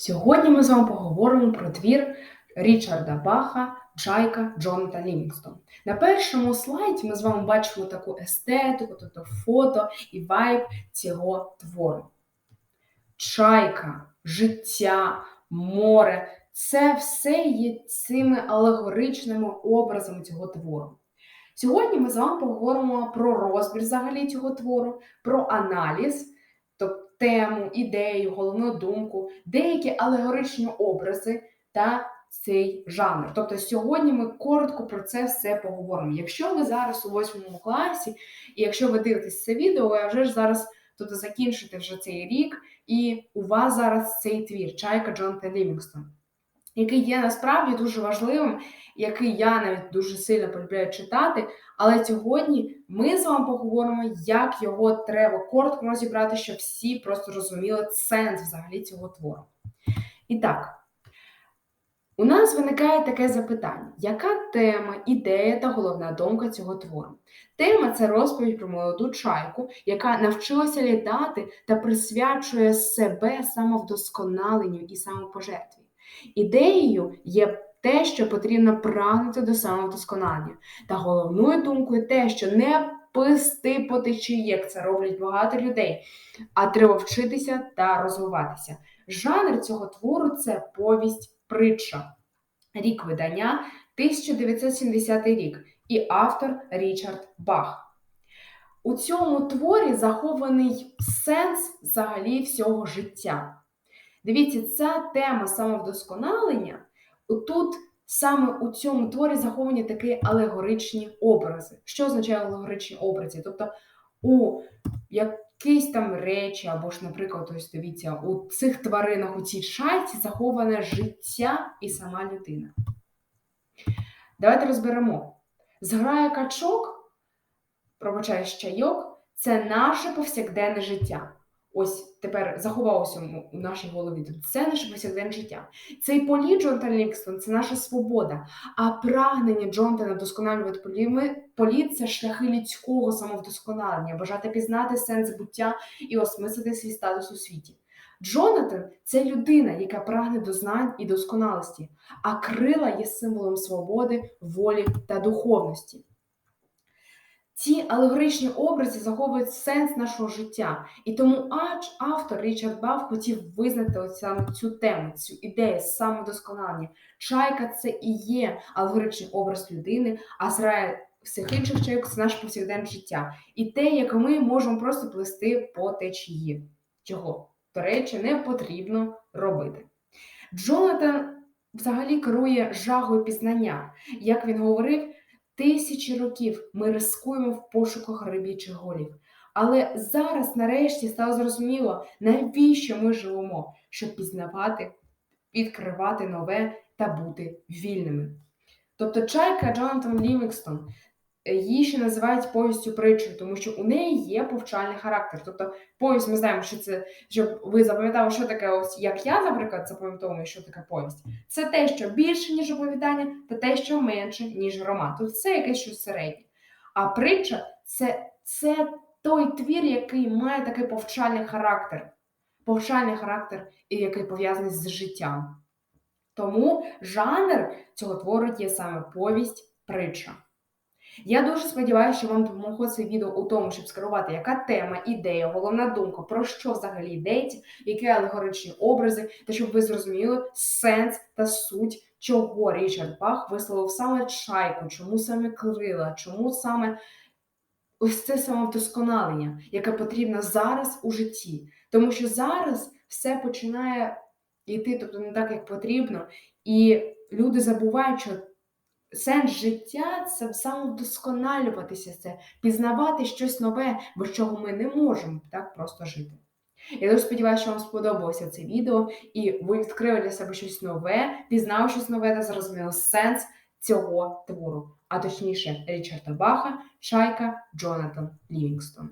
Сьогодні ми з вами поговоримо про твір Річарда Баха Чайка Джонатан Лівінгстон. На першому слайді ми з вами бачимо таку естетику, тобто фото і вайб цього твору. Чайка, життя, море це все є цими алегоричними образами цього твору. Сьогодні ми з вами поговоримо про розбір взагалі цього твору, про аналіз, тобто тему, ідею, головну думку, деякі алегоричні образи та цей жанр. Тобто сьогодні ми коротко про це все поговоримо. Якщо ви зараз у восьмому класі, і якщо ви дивитесь це відео, ви вже ж зараз тобто закінчите вже цей рік, і у вас зараз цей твір Чайка Джонатан Лівінгстон, який є насправді дуже важливим, який я навіть дуже сильно полюбляю читати. Але сьогодні ми з вами поговоримо, як його треба коротко розібрати, щоб всі просто розуміли сенс взагалі цього твору. І так. У нас виникає таке запитання: яка тема, ідея та головна думка цього твору? Тема це розповідь про молоду чайку, яка навчилася літати та присвячує себе самовдосконаленню і самопожертві. Ідеєю є те, що потрібно прагнути до самовдосконалення. Та головною думкою те, що не писти по течії, як це роблять багато людей, а треба вчитися та розвиватися. Жанр цього твору це повість притча. Рік видання 1970 рік і автор Річард Бах. У цьому творі захований сенс взагалі всього життя. Дивіться, ця тема самовдосконалення тут саме у цьому творі заховані такі алегоричні образи. Що означає алегоричні образи? Тобто у якісь там речі, або ж, наприклад, ось дивіться, у цих тваринах, у цій шайці заховане життя і сама людина. Давайте розберемо. Зграє качок, пробачає чайок, це наше повсякденне життя. Ось тепер заховалося у нашій голові. Тобто це наше повсякденне життя. Цей політ Джонатан Лікстон це наша свобода. А прагнення Джонатана вдосконалювати політ це шляхи людського самовдосконалення, бажати пізнати сенс буття і осмислити свій статус у світі. Джонатан це людина, яка прагне до знань і досконалості, а крила є символом свободи, волі та духовності. Ці алегоричні образи заховують сенс нашого життя. І тому автор Річард Баф хотів визнати саме цю тему, цю ідею самодосконалення. Чайка це і є алгоричний образ людини, а зрає всіх інших чайок це наше повсякденне життя. І те, як ми можемо просто плести по течії. Чого, до речі, не потрібно робити. Джонатан взагалі керує жагою пізнання. Як він говорив, Тисячі років ми рискуємо в пошуках рибічих голів. Але зараз, нарешті, стало зрозуміло, навіщо ми живемо, щоб пізнавати, відкривати нове та бути вільними. Тобто чайка Джонатан Лівінгстон Її ще називають повістю притчою, тому що у неї є повчальний характер. Тобто, повість ми знаємо, що це, щоб ви запам'ятали, що таке, ось як я, наприклад, запам'ятовую, що таке повість. Це те, що більше, ніж оповідання, та те, що менше, ніж роман. Тобто це якесь щось середнє. А притча це, це той твір, який має такий повчальний характер, повчальний характер, який пов'язаний з життям. Тому жанр цього твору є саме повість притча. Я дуже сподіваюся, що вам допомогло це відео у тому, щоб скерувати, яка тема, ідея, головна думка, про що взагалі йдеться, які алегоричні образи, та щоб ви зрозуміли сенс та суть, чого Річард Бах висловив саме чайку, чому саме крила, чому саме ось це самовдосконалення, яке потрібно зараз у житті. Тому що зараз все починає йти, тобто не так, як потрібно, і люди забувають, що. Сенс життя це самовдосконалюватися, це пізнавати щось нове, без чого ми не можемо так просто жити. Я дуже сподіваюся, що вам сподобалося це відео, і ви відкрили для себе щось нове, пізнали щось нове та зрозуміли сенс цього твору, а точніше, Річарда Баха, Чайка Джонатан Лівінгстон.